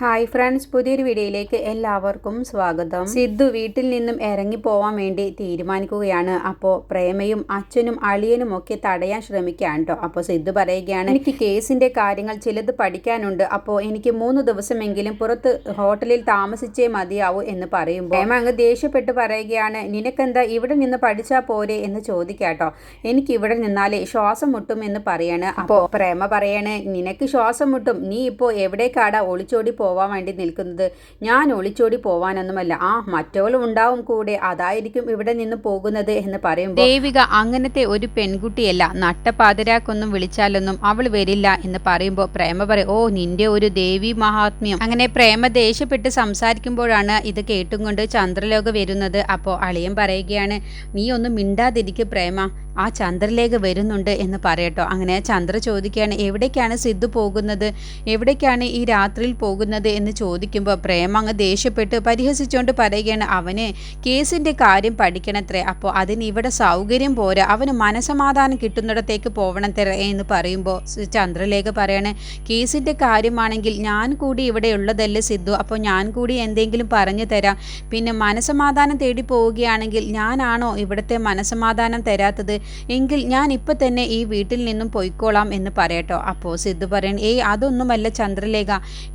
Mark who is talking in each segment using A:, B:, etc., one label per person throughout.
A: Hi friends പുതിയൊരു വീഡിയോയിലേക്ക് എല്ലാവർക്കും സ്വാഗതം. സിദ്ധു വീട്ടിൽ നിന്നും ഇറങ്ങി പോവാൻ വേണ്ടി തീരുമാനിക്കുകയാണ്. അപ്പോൾ പ്രേമയും അച്ഛനും അളിയനും ഒക്കെ തടയാൻ ശ്രമിക്കുകയാണ് കേട്ടോ അപ്പോൾ സിദ്ധു പറയുകയാണ് എനിക്ക് കേസിന്റെ കാര്യങ്ങൾ ചിലത് പഠിക്കാനുണ്ട്. അപ്പോൾ എനിക്ക് മൂന്ന് ദിവസമെങ്കിലും പുറത്ത് ഹോട്ടലിൽ താമസിച്ചേ മതിയാവൂ എന്ന് പറയുമ്പോൾ പ്രേമ അങ്ങ് ദേഷ്യപ്പെട്ട് പറയുകയാണ് നിനക്കെന്താ ഇവിടെ നിന്ന് പഠിച്ചാൽ പോരെ എന്ന് ചോദിക്കാട്ടോ എനിക്ക് ഇവിടെ നിന്നാലേ ശ്വാസം മുട്ടും എന്ന് പറയാണ്. അപ്പോൾ പ്രേമ പറയാണ് നിനക്ക് ശ്വാസം മുട്ടും. നീ ഇപ്പോൾ എവിടേക്കാടാ ഒളിച്ചോടി പോവാൻ വേണ്ടി നിൽക്കുന്നത്. ഞാൻ ഒളിച്ചോടി പോവാനൊന്നുമല്ല. ആ മറ്റവളും ഉണ്ടാവും കൂടെ. അതായിരിക്കും ഇവിടെ നിന്ന് പോകുന്നത് എന്ന് പറയുമ്പോൾ ദേവിക അങ്ങനത്തെ ഒരു പെൺകുട്ടിയല്ല. നട്ടപാതിരാക്കൊന്നും വിളിച്ചാലൊന്നും അവൾ വരില്ല എന്ന് പറയുമ്പോൾ പ്രേമ പറയും ഓ നിന്റെ ഒരു ദേവി മഹാത്മ്യം. അങ്ങനെ പ്രേമ ദേഷ്യപ്പെട്ട് സംസാരിക്കുമ്പോഴാണ് ഇത് കേട്ടും കൊണ്ട് ചന്ദ്രലോക വരുന്നത്. അപ്പോൾ അളിയൻ പറയുകയാണ് നീ ഒന്നും മിണ്ടാതിരിക്കും പ്രേമ. ആ ചന്ദ്രലേഖ വരുന്നുണ്ട് എന്ന് പറയട്ടോ. അങ്ങനെ ചന്ദ്ര ചോദിക്കുകയാണ് എവിടേക്കാണ് സിദ്ധു പോകുന്നത്? എവിടേക്കാണ് ഈ രാത്രിയിൽ പോകുന്നത്? എന്ന് ചോദിക്കുമ്പോൾ പ്രേമ അങ്ങ് ദേഷ്യപ്പെട്ട് പരിഹസിച്ചുകൊണ്ട് പറയുകയാണ് അവന് കേസിന്റെ കാര്യം പഠിക്കണത്രേ അപ്പോൾ അതിന് ഇവിടെ സൗകര്യം പോരാ. അവന് മനസമാധാനം കിട്ടുന്നിടത്തേക്ക് പോവണത്രേ എന്ന് പറയുമ്പോൾ ചന്ദ്രലേഖ പറയാണ് കേസിന്റെ കാര്യമാണെങ്കിൽ ഞാൻ കൂടി ഇവിടെ ഉള്ളതല്ലേ സിദ്ധു? അപ്പോൾ ഞാൻ കൂടി എന്തെങ്കിലും പറഞ്ഞു തരാം. പിന്നെ മനസമാധാനം തേടി പോവുകയാണെങ്കിൽ ഞാനാണോ ഇവിടുത്തെ മനസമാധാനം തരാത്തത്? എങ്കിൽ ഞാൻ ഇപ്പം തന്നെ ഈ വീട്ടിൽ നിന്നും പൊയ്ക്കോളാം എന്ന് പറയട്ടോ. അപ്പോ സിദ്ധു പറയൺ ഏയ് അതൊന്നുമല്ല ചന്ദ്രലേഖ.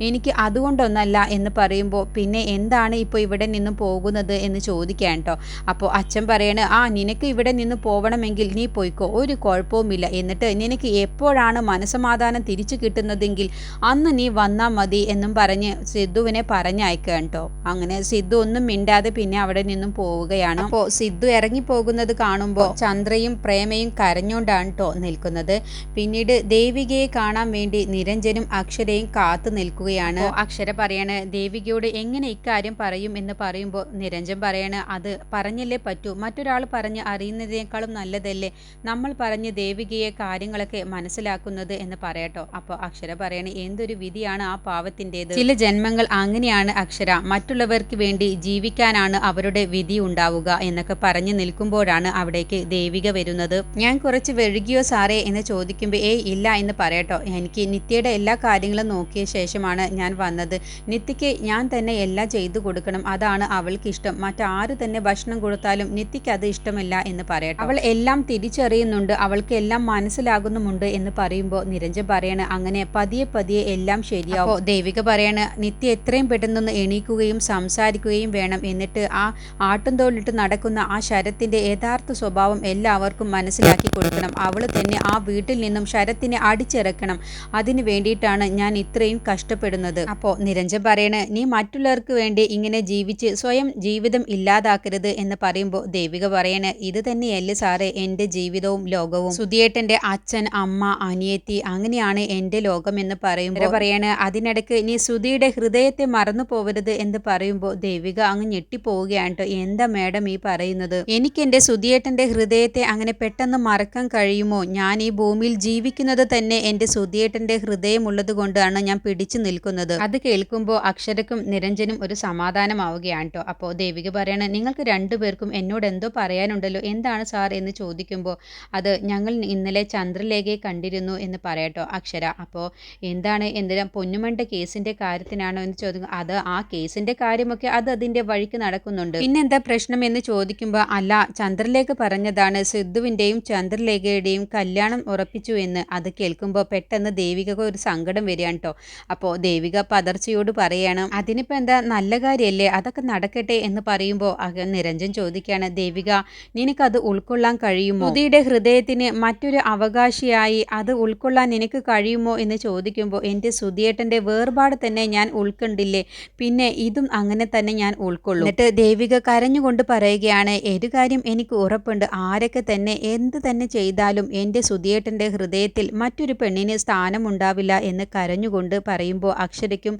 A: എനിക്ക് അതുകൊണ്ടൊന്നല്ല എന്ന് പറയുമ്പോൾ പിന്നെ എന്താണ് ഇപ്പോൾ ഇവിടെ നിന്ന് പോകുന്നത് എന്ന് ചോദിക്കാൻ കേട്ടോ അപ്പോൾ അച്ഛൻ പറയണ് ആ നിനക്ക് ഇവിടെ നിന്ന് പോകണമെങ്കിൽ നീ പോയിക്കോ. ഒരു കുഴപ്പവുമില്ല. എന്നിട്ട് നിനക്ക് എപ്പോഴാണ് മനസമാധാനം തിരിച്ചു കിട്ടുന്നതെങ്കിൽ അന്ന് നീ വന്നാൽ മതി എന്നും പറഞ്ഞ് സിദ്ധുവിനെ പറഞ്ഞയക്കുക കേട്ടോ അങ്ങനെ സിദ്ധു ഒന്നും മിണ്ടാതെ പിന്നെ അവിടെ നിന്നും പോവുകയാണ്. അപ്പോൾ സിദ്ധു ഇറങ്ങി പോകുന്നത് കാണുമ്പോൾ ചന്ദ്രയും പ്രേമയും കരഞ്ഞുകൊണ്ടാണ് കേട്ടോ നിൽക്കുന്നത്. പിന്നീട് ദേവികയെ കാണാൻ വേണ്ടി നിരഞ്ജനും അക്ഷരയും കാത്തു നിൽക്കുകയാണ്. അക്ഷര പറയാണ് ദേവികയോട് എങ്ങനെ ഇക്കാര്യം പറയും? എന്ന് പറയുമ്പോൾ നിരഞ്ജൻ പറയാണ് അത് പറഞ്ഞല്ലേ പറ്റൂ. മറ്റൊരാൾ പറഞ്ഞ് അറിയുന്നതിനേക്കാളും നല്ലതല്ലേ നമ്മൾ പറഞ്ഞ് ദേവികയെ കാര്യങ്ങളൊക്കെ മനസ്സിലാക്കുന്നത് എന്ന് പറയട്ടോ അപ്പോൾ അക്ഷര പറയാണ് എന്തൊരു വിധിയാണ് ആ പാവത്തിന്റെത്. ചില ജന്മങ്ങൾ അങ്ങനെയാണ് അക്ഷര. മറ്റുള്ളവർക്ക് വേണ്ടി ജീവിക്കാനാണ് അവരുടെ വിധി ഉണ്ടാവുക എന്നൊക്കെ പറഞ്ഞു നിൽക്കുമ്പോഴാണ് അവിടേക്ക് ദേവിക വരുന്നത് ഞാൻ കുറച്ച് വഴുകിയോ സാറേ എന്ന് ചോദിക്കുമ്പോൾ ഏയ് ഇല്ല എന്ന് പറയട്ടോ. എനിക്ക് നിത്യയുടെ എല്ലാ കാര്യങ്ങളും നോക്കിയ ശേഷമാണ് ഞാൻ വന്നത്. നിത്യയ്ക്ക് ഞാൻ തന്നെ എല്ലാം ചെയ്തു കൊടുക്കണം. അതാണ് അവൾക്ക് ഇഷ്ടം മറ്റാര് തന്നെ ഭക്ഷണം കൊടുത്താലും നിത്യയ്ക്ക് അത് ഇഷ്ടമല്ല എന്ന് പറയട്ടെ. അവൾ എല്ലാം തിരിച്ചറിയുന്നുണ്ട്. അവൾക്ക് എല്ലാം മനസ്സിലാകുന്നുമുണ്ട് എന്ന് പറയുമ്പോൾ നിരഞ്ജൻ പറയാണ് അങ്ങനെ പതിയെ പതിയെ എല്ലാം ശരിയാവും. ദേവിക പറയാണ് നിത്യ എത്രയും പെട്ടെന്നൊന്ന് എണീക്കുകയും സംസാരിക്കുകയും വേണം. എന്നിട്ട് ആ ആട്ടുംതോളിട്ട് നടക്കുന്ന ആ ശരത്തിന്റെ യഥാർത്ഥ സ്വഭാവം എല്ലാവർക്കും മനസ്സിലാക്കി കൊടുക്കണം. അവൾ തന്നെ ആ വീട്ടിൽ നിന്നും ശരത്തിനെ അടിച്ചിറക്കണം. അതിനു വേണ്ടിയിട്ടാണ് ഞാൻ ഇത്രയും കഷ്ടപ്പെടുന്നത്. അപ്പോൾ നിരഞ്ജൻ പറയണ് നീ മറ്റുള്ളവർക്ക് വേണ്ടി ഇങ്ങനെ ജീവിച്ച് സ്വയം ജീവിതം ഇല്ലാതാക്കരുത് എന്ന് പറയുമ്പോൾ ദേവിക പറയണ് ഇത് തന്നെയല്ലേ സാറേ എന്റെ ജീവിതവും ലോകവും. സുധിയേട്ടന്റെ അച്ഛൻ അമ്മ അനിയത്തി അങ്ങനെയാണ് എന്റെ ലോകം എന്ന് പറയുമ്പോൾ പറയണ് അതിനിടയ്ക്ക് നീ സുധിയുടെ ഹൃദയത്തെ മറന്നു പോവരുത് എന്ന് പറയുമ്പോൾ ദേവിക അങ്ങ് ഞെട്ടിപ്പോവുകയാണ് കേട്ടോ എന്താ മേഡം ഈ പറയുന്നത്? എനിക്ക് എന്റെ സുധിയേട്ടന്റെ ഹൃദയത്തെ അങ്ങനെ പെട്ടെന്ന് മറക്കാൻ കഴിയുമോ? ഞാൻ ഈ ഭൂമിയിൽ ജീവിക്കുന്നത് തന്നെ എന്റെ സുധിയേട്ടന്റെ ഹൃദയമുള്ളത് കൊണ്ടാണ് ഞാൻ പിടിച്ചു നിൽക്കുന്നത്. അത് കേൾക്കുമ്പോൾ അക്ഷരക്കും നിരഞ്ജനും ഒരു സമാധാനമാവുകയാണ് കേട്ടോ അപ്പോൾ ദേവിക പറയണേ നിങ്ങൾക്ക് രണ്ടുപേർക്കും എന്നോട് എന്തോ പറയാനുണ്ടല്ലോ? എന്താണ് സാർ എന്ന് ചോദിക്കുമ്പോൾ അത് ഞങ്ങൾ ഇന്നലെ ചന്ദ്രലേഖയെ കണ്ടിരുന്നു എന്ന് പറയട്ടോ അക്ഷര. അപ്പോൾ എന്താണ് എന്തിനാ പൊന്നുമണ്ട കേസിന്റെ കാര്യത്തിനാണോ എന്ന് ചോദിക്കും. അത് ആ കേസിന്റെ കാര്യമൊക്കെ അത് അതിന്റെ വഴിക്ക് നടക്കുന്നുണ്ട്. പിന്നെന്താ പ്രശ്നം എന്ന് ചോദിക്കുമ്പോൾ അല്ല ചന്ദ്രലേഖ പറഞ്ഞതാണ് സിദ്ധുവിന്റെയും ചന്ദ്രലേഖയുടെയും കല്യാണം ഉറപ്പിച്ചു എന്ന് അത് കേൾക്കുമ്പോൾ പെട്ടെന്ന് ദേവികക്ക് ഒരു സങ്കടം വരികയാണ് കേട്ടോ അപ്പോൾ ദേവിക പതർച്ചയോട് പറയാണ് അതിനിപ്പോൾ എന്താ നല്ല കാര്യമല്ലേ അതൊക്കെ നടക്കട്ടെ എന്ന് പറയുമ്പോൾ നിരഞ്ജൻ ചോദിക്കുകയാണ് ദേവിക നിനക്കത് ഉൾക്കൊള്ളാൻ കഴിയുമോ? മുതിയുടെ ഹൃദയത്തിന് മറ്റൊരു അവകാശിയായി അത് ഉൾക്കൊള്ളാൻ നിനക്ക് കഴിയുമോ? എന്ന് ചോദിക്കുമ്പോൾ എന്റെ സുധിയേട്ടന്റെ വേർപാട് തന്നെ ഞാൻ ഉൾക്കൊണ്ടില്ലേ? പിന്നെ ഇതും അങ്ങനെ തന്നെ ഞാൻ ഉൾക്കൊള്ളും. എന്നിട്ട് ദേവിക കരഞ്ഞുകൊണ്ട് പറയുകയാണ് ഒരു കാര്യം എനിക്ക് ഉറപ്പുണ്ട്. ആരൊക്കെ തന്നെ എന്ത് തന്നെ ചെയ്താലും എന്റെ സുധിയേട്ടന്റെ ഹൃദയത്തിൽ മറ്റൊരു പെണ്ണിന് സ്ഥാനമുണ്ടാവില്ല എന്ന് കരഞ്ഞുകൊണ്ട് പറയുമ്പോൾ അക്ഷരയ്ക്കും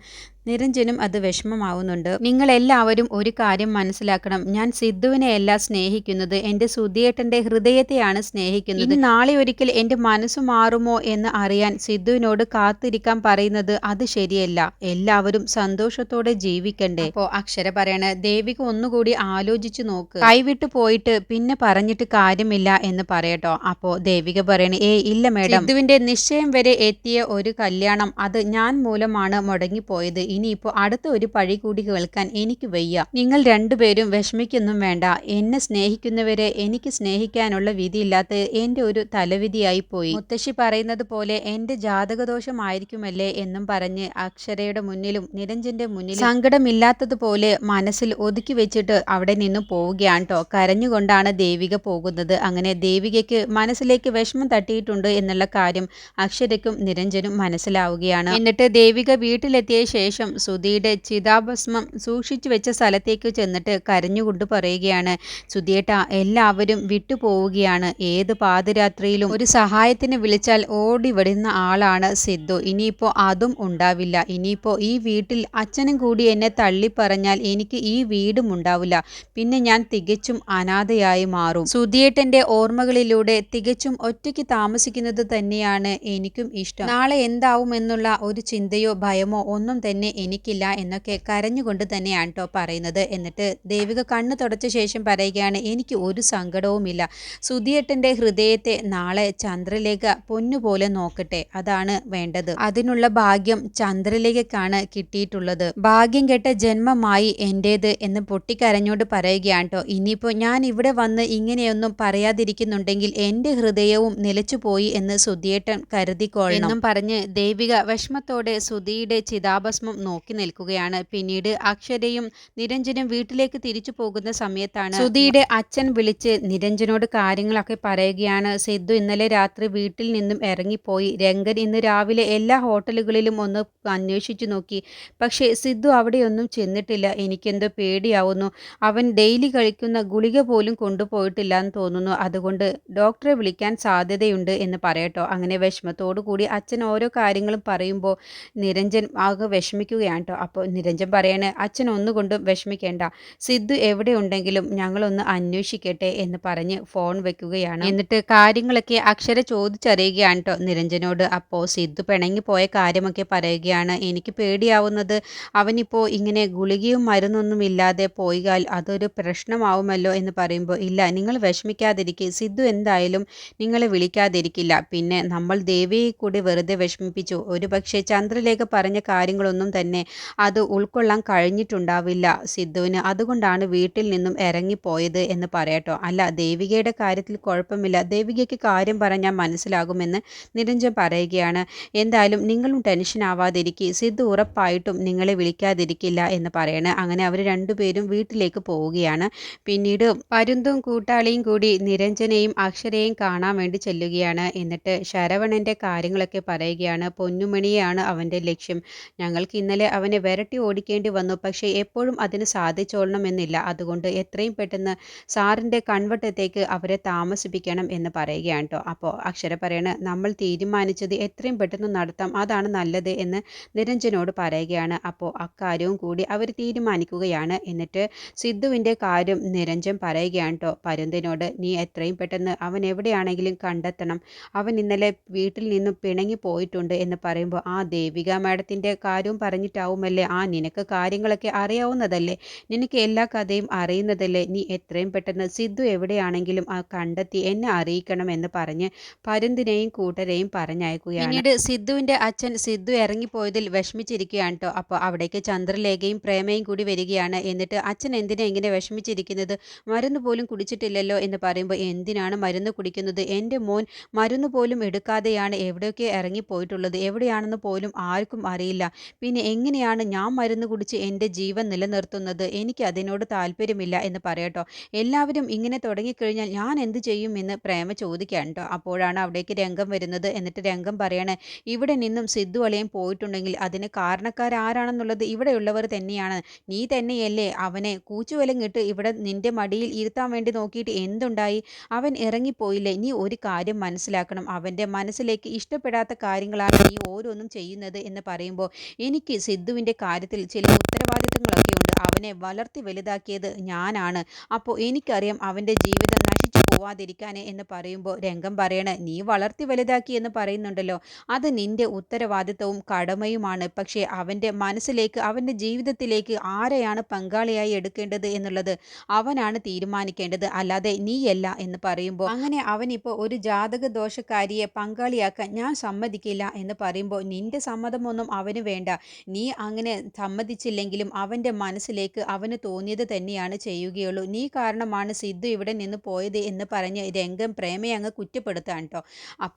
A: നിരഞ്ജനും അത് വിഷമമാവുന്നുണ്ട്. നിങ്ങൾ എല്ലാവരും ഒരു കാര്യം മനസ്സിലാക്കണം. ഞാൻ സിദ്ധുവിനെ സിദ്ധുവിനെയല്ല സ്നേഹിക്കുന്നത്. എന്റെ സുധിയേട്ടന്റെ ഹൃദയത്തെയാണ് സ്നേഹിക്കുന്നത്. നാളെ ഒരിക്കൽ എന്റെ മനസ്സ് മാറുമോ എന്ന് അറിയാൻ സിദ്ധുവിനോട് കാത്തിരിക്കാൻ പറയുന്നത് അത് ശരിയല്ല. എല്ലാവരും സന്തോഷത്തോടെ ജീവിക്കണ്ടേ? അപ്പോൾ അക്ഷര പറയണ ദേവിക ഒന്നുകൂടി ആലോചിച്ചു നോക്ക്. കൈവിട്ടു പോയിട്ട് പിന്നെ പറഞ്ഞിട്ട് കാര്യമില്ല എന്ന് പറയട്ടോ. അപ്പോൾ ദേവിക പറയണ ഏ ഇല്ല മേഡം. സിദ്ധുവിന്റെ നിശ്ചയം വരെ എത്തിയ ഒരു കല്യാണം അത് ഞാൻ മൂലമാണ് മുടങ്ങിപ്പോയത്. ഇനിയിപ്പോൾ അടുത്ത ഒരു പഴി കൂടി കേൾക്കാൻ എനിക്ക് വയ്യ. നിങ്ങൾ രണ്ടുപേരും വിഷമിക്കൊന്നും വേണ്ട. എന്നെ സ്നേഹിക്കുന്നവരെ എനിക്ക് സ്നേഹിക്കാനുള്ള വിധിയില്ലാത്ത എന്റെ ഒരു തലവിധിയായി പോയി. മുത്തശ്ശി പറയുന്നത് പോലെ എന്റെ ജാതകദോഷമായിരിക്കുമല്ലേ എന്നും പറഞ്ഞ് അക്ഷരയുടെ മുന്നിലും നിരഞ്ജന്റെ മുന്നിലും സങ്കടമില്ലാത്തതുപോലെ മനസ്സിൽ ഒതുക്കി വെച്ചിട്ട് അവിടെ നിന്ന് പോവുകയാണ് കേട്ടോ കരഞ്ഞുകൊണ്ടാണ് ദേവിക പോകുന്നത്. അങ്ങനെ ദേവികയ്ക്ക് മനസ്സിലേക്ക് വിഷമം തട്ടിയിട്ടുണ്ട് എന്നുള്ള കാര്യം അക്ഷരയ്ക്കും നിരഞ്ജനും മനസ്സിലാവുകയാണ്. എന്നിട്ട് ദേവിക വീട്ടിലെത്തിയ ശേഷം സുധിയുടെ ചിതാഭസ്മം സൂക്ഷിച്ചു വെച്ച സ്ഥലത്തേക്ക് ചെന്നിട്ട് കരഞ്ഞുകൊണ്ട് പറയുകയാണ് സുധിയേട്ട എല്ലാവരും വിട്ടുപോവുകയാണ്. ഏത് പാതിരാത്രിയിലും ഒരു സഹായത്തിന് വിളിച്ചാൽ ഓടി വിടുന്ന ആളാണ് സിദ്ധു. ഇനിയിപ്പോൾ അതും ഉണ്ടാവില്ല. ഇനിയിപ്പോൾ ഈ വീട്ടിൽ അച്ഛനും കൂടി എന്നെ തള്ളിപ്പറഞ്ഞാൽ എനിക്ക് ഈ വീടും ഉണ്ടാവില്ല. പിന്നെ ഞാൻ തികച്ചും അനാഥയായി മാറും. സുധിയേട്ടന്റെ ഓർമ്മകളിലൂടെ തികച്ചും ഒറ്റയ്ക്ക് താമസിക്കുന്നത് തന്നെയാണ് എനിക്കും ഇഷ്ടം. നാളെ എന്താവും എന്നുള്ള ഒരു ചിന്തയോ ഭയമോ ഒന്നും തന്നെ എനിക്കില്ല എന്നൊക്കെ കരഞ്ഞുകൊണ്ട് തന്നെയാണ് കേട്ടോ പറയുന്നത്. എന്നിട്ട് ദേവിക കണ്ണ് തുടച്ച ശേഷം പറയുകയാണ് എനിക്ക് ഒരു സങ്കടവുമില്ല. സുധിയേട്ടന്റെ ഹൃദയത്തെ നാളെ ചന്ദ്രലേഖ പൊന്നുപോലെ നോക്കട്ടെ. അതാണ് വേണ്ടത്. അതിനുള്ള ഭാഗ്യം ചന്ദ്രലേഖക്കാണ് കിട്ടിയിട്ടുള്ളത്. ഭാഗ്യം കെട്ട ജന്മമായി എന്റേത് എന്ന് പൊട്ടിക്കരഞ്ഞോണ്ട് പറയുകയാണ് കേട്ടോ ഇനിയിപ്പോൾ ഞാൻ ഇവിടെ വന്ന് ഇങ്ങനെയൊന്നും പറയാതിരിക്കുന്നുണ്ടെങ്കിൽ എന്റെ ഹൃദയവും നിലച്ചുപോയി എന്ന് സുധിയേട്ടൻ കരുതിക്കോളണം എന്നും പറഞ്ഞ് ദേവിക വിഷമത്തോടെ സുധിയുടെ ചിതാഭസ്മം നോക്കി നിൽക്കുകയാണ്. പിന്നീട് അക്ഷരയും നിരഞ്ജനും വീട്ടിലേക്ക് തിരിച്ചു പോകുന്ന സമയത്താണ് സുധിയുടെ അച്ഛൻ വിളിച്ച് നിരഞ്ജനോട് കാര്യങ്ങളൊക്കെ പറയുകയാണ്. സിദ്ധു ഇന്നലെ രാത്രി വീട്ടിൽ നിന്നും ഇറങ്ങിപ്പോയി. രംഗൻ ഇന്ന് രാവിലെ എല്ലാ ഹോട്ടലുകളിലും ഒന്ന് അന്വേഷിച്ചു നോക്കി. പക്ഷേ സിദ്ധു അവിടെയൊന്നും ചെന്നിട്ടില്ല. എനിക്കെന്തോ പേടിയാവുന്നു. അവൻ ഡെയിലി കഴിക്കുന്ന ഗുളിക പോലും കൊണ്ടുപോയിട്ടില്ല എന്ന് തോന്നുന്നു. അതുകൊണ്ട് ഡോക്ടറെ വിളിക്കാൻ സാധ്യതയുണ്ട് എന്ന് പറയട്ടോ. അങ്ങനെ വിഷമത്തോടു കൂടി അച്ഛൻ ഓരോ കാര്യങ്ങളും പറയുമ്പോൾ നിരഞ്ജൻ ആകെ വിഷമിക്കുകയാണ് കേട്ടോ അപ്പോൾ നിരഞ്ജൻ പറയണേ അച്ഛൻ ഒന്നുകൊണ്ടും വിഷമിക്കേണ്ട. സിദ്ധു എവിടെ ഉണ്ടെങ്കിലും ഞങ്ങളൊന്ന് അന്വേഷിക്കട്ടെ എന്ന് പറഞ്ഞ് ഫോൺ വെക്കുകയാണ്. എന്നിട്ട് കാര്യങ്ങളൊക്കെ അക്ഷര ചോദിച്ചറിയുകയാണ് കേട്ടോ നിരഞ്ജനോട്. അപ്പോൾ സിദ്ധു പിണങ്ങി പോയ കാര്യമൊക്കെ പറയുകയാണ്. എനിക്ക് പേടിയാവുന്നത് അവനിപ്പോൾ ഇങ്ങനെ ഗുളികയും മരുന്നൊന്നും ഇല്ലാതെ പോയാൽ അതൊരു പ്രശ്നമാവുമല്ലോ എന്ന് പറയുമ്പോൾ ഇല്ല നിങ്ങൾ വിഷമിക്കാതിരിക്കുക സിദ്ധു എന്തായാലും നിങ്ങളെ വിളിക്കാതിരിക്കില്ല. പിന്നെ നമ്മൾ ദേവിയെ കൂടി വെറുതെ വിഷമിപ്പിച്ചു. ഒരു പക്ഷേ ചന്ദ്രലേഖ പറഞ്ഞ കാര്യങ്ങളൊന്നും തന്നെ. അത് ഉൾക്കൊള്ളാൻ കഴിഞ്ഞിട്ടുണ്ടാവില്ല സിദ്ധുവിന്. അതുകൊണ്ടാണ് വീട്ടിൽ നിന്നും ഇറങ്ങിപ്പോയത് എന്ന് പറയട്ടോ. അല്ല ദേവികയുടെ കാര്യത്തിൽ കുഴപ്പമില്ല. ദേവികയ്ക്ക് കാര്യം പറഞ്ഞാൽ മനസ്സിലാകുമെന്ന് നിരഞ്ജൻ പറയുകയാണ്. എന്തായാലും നിങ്ങളും ടെൻഷൻ ആവാതിരിക്കുക സിദ്ധു ഉറപ്പായിട്ടും നിങ്ങളെ വിളിക്കാതിരിക്കില്ല എന്ന് പറയണ. അങ്ങനെ അവർ രണ്ടുപേരും വീട്ടിലേക്ക് പോവുകയാണ്. പിന്നീട് പരുന്തും കൂട്ടാളിയും കൂടി നിരഞ്ജനെയും അക്ഷരയെയും കാണാൻ വേണ്ടി ചെല്ലുകയാണ്. എന്നിട്ട് ശരവണന്റെ കാര്യങ്ങളൊക്കെ പറയുകയാണ്. പൊന്നുമണിയാണ് അവന്റെ ലക്ഷ്യം. ഞങ്ങൾക്ക് ഇന്നലെ അവനെ വിരട്ടി ഓടിക്കേണ്ടി വന്നു. പക്ഷേ എപ്പോഴും അതിന് സാധിച്ചോളണമെന്നില്ല. അതുകൊണ്ട് എത്രയും പെട്ടെന്ന് സാറിന്റെ കൺവട്ടത്തേക്ക് അവരെ താമസിപ്പിക്കണം എന്ന് പറയുകയാണ് കേട്ടോ അപ്പോൾ അക്ഷര പറയണ നമ്മൾ തീരുമാനിച്ചത് എത്രയും പെട്ടെന്ന് നടത്താം. അതാണ് നല്ലത് എന്ന് നിരഞ്ജനോട് പറയുകയാണ്. അപ്പോൾ അക്കാര്യവും കൂടി അവർ തീരുമാനിക്കുകയാണ്. എന്നിട്ട് സിദ്ധുവിന്റെ കാര്യം നിരഞ്ജൻ പറയുകയാണ് കേട്ടോ പരുന്തിനോട് നീ എത്രയും പെട്ടെന്ന് അവൻ എവിടെയാണെങ്കിലും കണ്ടെത്തണം. അവൻ ഇന്നലെ വീട്ടിൽ നിന്നും പിണങ്ങി പോയിട്ടുണ്ട് എന്ന് പറയുമ്പോൾ ആ ദേവിക മാഡത്തിന്റെ കാര്യവും പറഞ്ഞിട്ടാവുമല്ലേ? ആ നിനക്ക് കാര്യങ്ങളൊക്കെ അറിയാവുന്നതല്ലേ? നിനക്ക് എല്ലാ കഥയും അറിയുന്നതല്ലേ? നീ എത്രയും പെട്ടെന്ന് സിദ്ധു എവിടെയാണെങ്കിലും ആ കണ്ടെത്തി എന്നെ അറിയിക്കണം എന്ന് പറഞ്ഞ് പരുന്തിനെയും കൂട്ടരെയും പറഞ്ഞയക്കുകയാണ്. പിന്നീട് സിദ്ധുവിന്റെ അച്ഛൻ സിദ്ധു ഇറങ്ങിപ്പോയതിൽ വിഷമിച്ചിരിക്കുകയാണ് കേട്ടോ അപ്പോൾ അവിടേക്ക് ചന്ദ്രലേഖയും പ്രേമയും കൂടി വരികയാണ്. എന്നിട്ട് അച്ഛൻ എന്തിനാ ഇങ്ങനെ വിഷമിച്ചിരിക്കുന്നത്? മരുന്ന് പോലും കുടിച്ചിട്ടില്ലല്ലോ എന്ന് പറയുമ്പോൾ എന്തിനാണ് മരുന്ന് കുടിക്കുന്നത്? എന്റെ മോൻ മരുന്ന് പോലും എടുക്കാതെയാണ് എവിടെയൊക്കെ ഇറങ്ങിപ്പോയിട്ടുള്ളത്? എവിടെയാണെന്ന് പോലും ആർക്കും അറിയില്ല. പിന്നെ എങ്ങനെയാണ് ഞാൻ മരുന്ന് കുടിച്ച് എന്റെ ജീവൻ നിലനിർത്തുന്നത്? എനിക്ക് അതിനോട് താല്പര്യമില്ല എന്ന് പറയട്ടോ എല്ലാവരും ഇങ്ങനെ തുടങ്ങിക്കഴിഞ്ഞാൽ ഞാൻ എന്ത് ചെയ്യും എന്ന് പ്രേമ ചോദിക്കാൻ കേട്ടോ അപ്പോഴാണ് അവിടേക്ക് രംഗം വരുന്നത്. എന്നിട്ട് രംഗം പറയണേ ഇവിടെ നിന്നും സിദ്ധു അളിയൻ പോയിട്ടുണ്ടെങ്കിൽ അതിന് കാരണക്കാരാരാണെന്നുള്ളത് ഇവിടെയുള്ളവർ തന്നെയാണ്. നീ തന്നെയല്ലേ അവനെ കൂച്ചുവലങ്ങിട്ട് ഇവിടെ നിന്റെ മടിയിൽ ഇരുത്താൻ വേണ്ടി നോക്കിയിട്ട് എന്തുണ്ടായി? അവൻ ഇറങ്ങിപ്പോയില്ലേ? നീ ഒരു കാര്യം മനസ്സിലാക്കണം. അവന്റെ മനസ്സിലേക്ക് ഇഷ്ടപ്പെടാത്ത കാര്യങ്ങളാണ് നീ ഓരോന്നും ചെയ്യുന്നത് എന്ന് പറയുമ്പോൾ എനിക്ക് സിദ്ധുവിന്റെ കാര്യത്തിൽ ചില ഉത്തരവാദിത്തങ്ങളൊക്കെ ഉണ്ട് അവനെ വളർത്തി വലുതാക്കിയത് ഞാനാണ്. അപ്പോൾ എനിക്കറിയാം അവന്റെ ജീവിതം നശിച്ചു പോവാതിരിക്കാൻ എന്ന് പറയുമ്പോൾ രംഗം പറയണ നീ വളർത്തി വലുതാക്കി എന്ന് പറയുന്നുണ്ടല്ലോ. അത് നിന്റെ ഉത്തരവാദിത്തവും കടമയുമാണ്. പക്ഷേ അവന്റെ മനസ്സിലേക്ക് അവന്റെ ജീവിതത്തിലേക്ക് ആരെയാണ് പങ്കാളിയായി എടുക്കേണ്ടത് എന്നുള്ളത് അവനാണ് തീരുമാനിക്കേണ്ടത്. അല്ലാതെ നീയല്ല എന്ന് പറയുമ്പോൾ അങ്ങനെ അവനിപ്പോൾ ഒരു ജാതക ദോഷക്കാരിയെ പങ്കാളിയാക്കാൻ ഞാൻ സമ്മതിക്കില്ല എന്ന് പറയുമ്പോൾ നിന്റെ സമ്മതമൊന്നും അവന് വേണ്ട. നീ അങ്ങനെ സമ്മതിച്ചില്ലെങ്കിലും അവന്റെ മനസ്സിലേക്ക് അവന് തോന്നിയത് തന്നെയാണ് ചെയ്യുകയുള്ളൂ. നീ കാരണമാണ് സിദ്ധു ഇവിടെ നിന്ന് പോയത് എന്ന് പറഞ്ഞ് രംഗം പ്രേമയെ അങ്ങ് കുറ്റപ്പെടുത്താൻ കേട്ടോ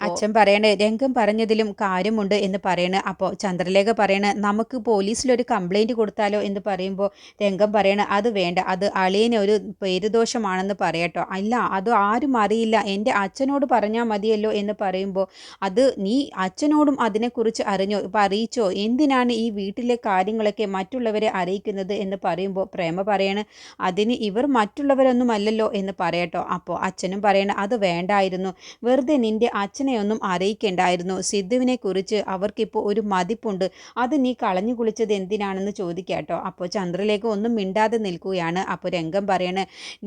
A: അച്ഛൻ പറയണേ രംഗം പറഞ്ഞതിലും കാര്യമുണ്ട് എന്ന് പറയണേ. അപ്പോൾ ചന്ദ്രലേഖ പറയണേ നമുക്ക് പോലീസിലൊരു കംപ്ലൈന്റ് കൊടുത്താലോ? എന്ന് പറയുമ്പോൾ രംഗം പറയണ അത് വേണ്ട. അത് അളിയന് ഒരു പേരുദോഷമാണെന്ന് പറയട്ടോ അല്ല അത് ആരും അറിയില്ല. എന്റെ അച്ഛനോട് പറഞ്ഞാൽ മതിയല്ലോ? എന്ന് പറയുമ്പോൾ അത് നീ അച്ഛനോടും അതിനെക്കുറിച്ച് അറിഞ്ഞോ? ഇപ്പം അറിയിച്ചോ? എന്തിനാണ് ഈ വീട്ടിലെ കാര്യങ്ങളൊക്കെ മറ്റുള്ളവരെ അറിയിക്കുന്നത്? എന്ന് പറയുമ്പോൾ പ്രേമ പറയണ അതിന് ഇവർ മറ്റുള്ളവരൊന്നും അല്ലല്ലോ എന്ന് പറയട്ടോ അപ്പോൾ അച്ഛനും പറയണ അത് വേണ്ടായിരുന്നു. വെറുതെ നിന്റെ അച്ഛനെയൊന്നും അറിയിക്കേണ്ടായിരുന്നു. സിദ്ധുവിനെ കുറിച്ച് അവർക്കിപ്പോൾ ഒരു മതിപ്പുണ്ട്. അത് നീ കളഞ്ഞു കുളിച്ചത് എന്തിനാണെന്ന് ചോദിക്കാട്ടോ. അപ്പോൾ ചന്ദ്രലേക്ക് ഒന്നും മിണ്ടാതെ നിൽക്കുകയാണ്. അപ്പോൾ രംഗം പറയണ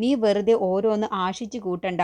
A: നീ വെറുതെ ഓരോന്ന് ആശിച്ചു കൂട്ടണ്ട.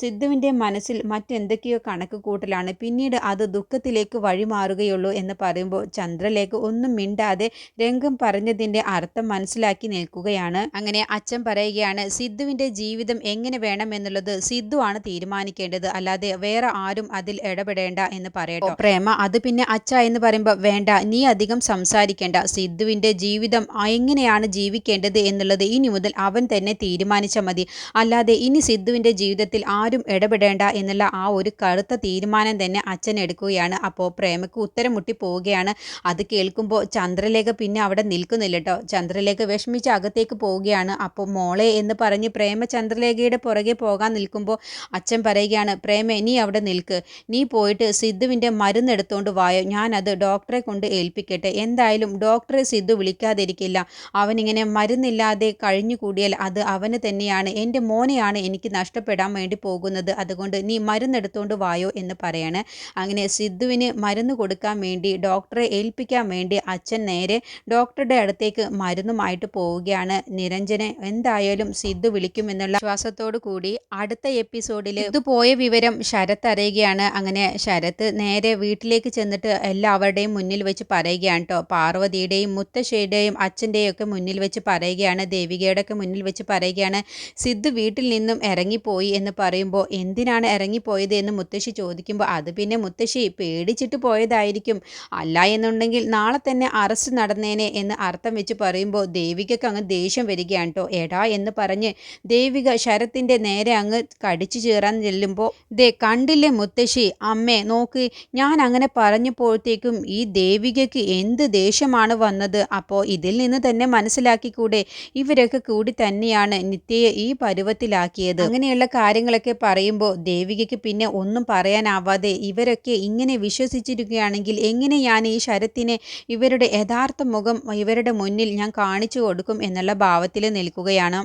A: സിദ്ധുവിന്റെ മനസ്സിൽ മറ്റെന്തൊക്കെയോ കണക്ക് കൂട്ടലാണ്. പിന്നീട് അത് ദുഃഖത്തിലേക്ക് വഴിമാറുകയുള്ളൂ എന്ന് പറയുമ്പോൾ ചന്ദ്രലേക്ക് ഒന്നും മിണ്ടാതെ രംഗം പറഞ്ഞതിന്റെ അർത്ഥം മനസ്സിലാക്കി നിൽക്കുകയാണ്. അങ്ങനെ അച്ഛൻ പറയുകയാണ് സിദ്ധുവിന്റെ ജീവിതം എങ്ങനെ വേണം എന്നുള്ളത് സിദ്ധു ആണ് തീരുമാനിക്കേണ്ടത്. അല്ലാതെ വേറെ ആരും അതിൽ ഇടപെടേണ്ട എന്ന് പറയട്ടോ. പ്രേമ അത് പിന്നെ അച്ഛ എന്ന് പറയുമ്പോൾ വേണ്ട. നീ അധികം സംസാരിക്കേണ്ട. സിദ്ധുവിന്റെ ജീവിതം എങ്ങനെയാണ് ജീവിക്കേണ്ടത് എന്നുള്ളത് ഇനി മുതൽ അവൻ തന്നെ തീരുമാനിച്ചാൽ മതി. അല്ലാതെ ഇനി സിദ്ധുവിന്റെ ജീവിതത്തിൽ ആരും ഇടപെടേണ്ട എന്നുള്ള ആ ഒരു കറുത്ത തീരുമാനം തന്നെ അച്ഛൻ എടുക്കുകയാണ്. അപ്പോൾ പ്രേമയ്ക്ക് ഉത്തരം മുട്ടി പോവുകയാണ്. അത് കേൾക്കുമ്പോൾ ചന്ദ്രലേഖ പിന്നെ അവിടെ നിൽക്കുന്നില്ല കേട്ടോ ചന്ദ്രലേഖ വിഷമിച്ച് അകത്തേക്ക് പോവുകയാണ്. അപ്പോൾ മോളെ എന്ന് പറഞ്ഞ് പ്രേമ ചന്ദ്രലേഖയുടെ പുറകെ പോകാൻ നിൽക്കുമ്പോൾ അച്ഛൻ പറയുകയാണ് പ്രേമേ നീ അവിടെ നിൽക്ക്. നീ പോയിട്ട് സിദ്ധുവിന്റെ മരുന്ന് എടുത്തുകൊണ്ട് വായോ. ഞാനത് ഡോക്ടറെ കൊണ്ട് ഏൽപ്പിക്കട്ടെ. എന്തായാലും ഡോക്ടറെ സിദ്ധു വിളിക്കാതിരിക്കില്ല. അവനിങ്ങനെ മരുന്നില്ലാതെ കഴിഞ്ഞു കൂടിയാൽ അത് അവന് തന്നെയാണ്. എന്റെ മോനെയാണ് എനിക്ക് നഷ്ടപ്പെടാൻ വേണ്ടി പോകുന്നത്. അതുകൊണ്ട് നീ മരുന്നെടുത്തുകൊണ്ട് വായോ എന്ന് പറയാണ്. അങ്ങനെ സിദ്ധുവിന് മരുന്ന് കൊടുക്കാൻ വേണ്ടി ഡോക്ടറെ ഏൽപ്പിക്കാൻ വേണ്ടി അച്ഛൻ നേരെ ഡോക്ടറുടെ അടുത്തേക്ക് മരുന്നുമായിട്ട് പോവുകയാണ് നിരഞ്ജനെ. എന്തായാലും സിദ്ധു വിളിക്കുമെന്നുള്ള വിശ്വാസത്തോടു കൂടി അടുത്ത എപ്പിസോഡിൽ ഇത് പോയ വിവരം ശരത്ത് അറിയുകയാണ്. അങ്ങനെ ശരത്ത് നേരെ വീട്ടിലേക്ക് ചെന്നിട്ട് എല്ലാവരുടെയും മുന്നിൽ വെച്ച് പറയുകയാണ് കേട്ടോ പാർവതിയുടെയും മുത്തശ്ശിയുടെയും അച്ഛന്റെയും ഒക്കെ മുന്നിൽ വെച്ച് പറയുകയാണ്. ദേവികയുടെ ഒക്കെ മുന്നിൽ വെച്ച് പറയുകയാണ്. സിദ്ധു വീട്ടിൽ നിന്നും ഇറങ്ങിപ്പോയി എന്ന് പറയുമ്പോൾ എന്തിനാണ് ഇറങ്ങിപ്പോയത് എന്ന് മുത്തശ്ശി ചോദിക്കുമ്പോൾ അത് പിന്നെ മുത്തശ്ശി പേടിച്ചിട്ട് പോയതായിരിക്കും. അല്ല എന്നുണ്ടെങ്കിൽ നാളെ തന്നെ അറസ്റ്റ് നടന്നേനെ എന്ന് അർത്ഥം വെച്ച് പറയുമ്പോൾ ദേവികയ്ക്ക് അങ്ങ് ദേഷ്യം വരികയാണ് കേട്ടോ എടാ എന്ന് പറഞ്ഞ് ദേവിക ശരത്തിന്റെ നേരെ അങ്ങ് കടിച്ചു ചേറാൻ ചെല്ലുമ്പോൾ ദേ കണ്ടില്ലേ മുത്തശ്ശി? അമ്മേ നോക്ക് ഞാൻ അങ്ങനെ പറഞ്ഞപ്പോഴത്തേക്കും ഈ ദേവികയ്ക്ക് എന്ത് ദേഷ്യമാണ് വന്നത്? അപ്പോൾ ഇതിൽ നിന്ന് തന്നെ മനസ്സിലാക്കിക്കൂടെ? ഇവരൊക്കെ കൂടി തന്നെയാണ് നിത്യയെ ഈ പരുവത്തിലാക്കിയത്. അങ്ങനെയുള്ള കാര്യങ്ങളൊക്കെ പറയുമ്പോൾ ദേവികയ്ക്ക് പിന്നെ ഒന്നും പറയാനാവാതെ ഇവരൊക്കെ ഇങ്ങനെ വിശ്വസിച്ചിരിക്കുകയാണെങ്കിൽ എങ്ങനെ ഞാൻ ഈ ശരത്തിനെ ഇവരുടെ യഥാർത്ഥ മുഖം ഇവരുടെ മുന്നിൽ ഞാൻ കാണിച്ചു കൊടുക്കും എന്നുള്ള ഭാവത്തിൽ നിൽക്കുകയാണ്.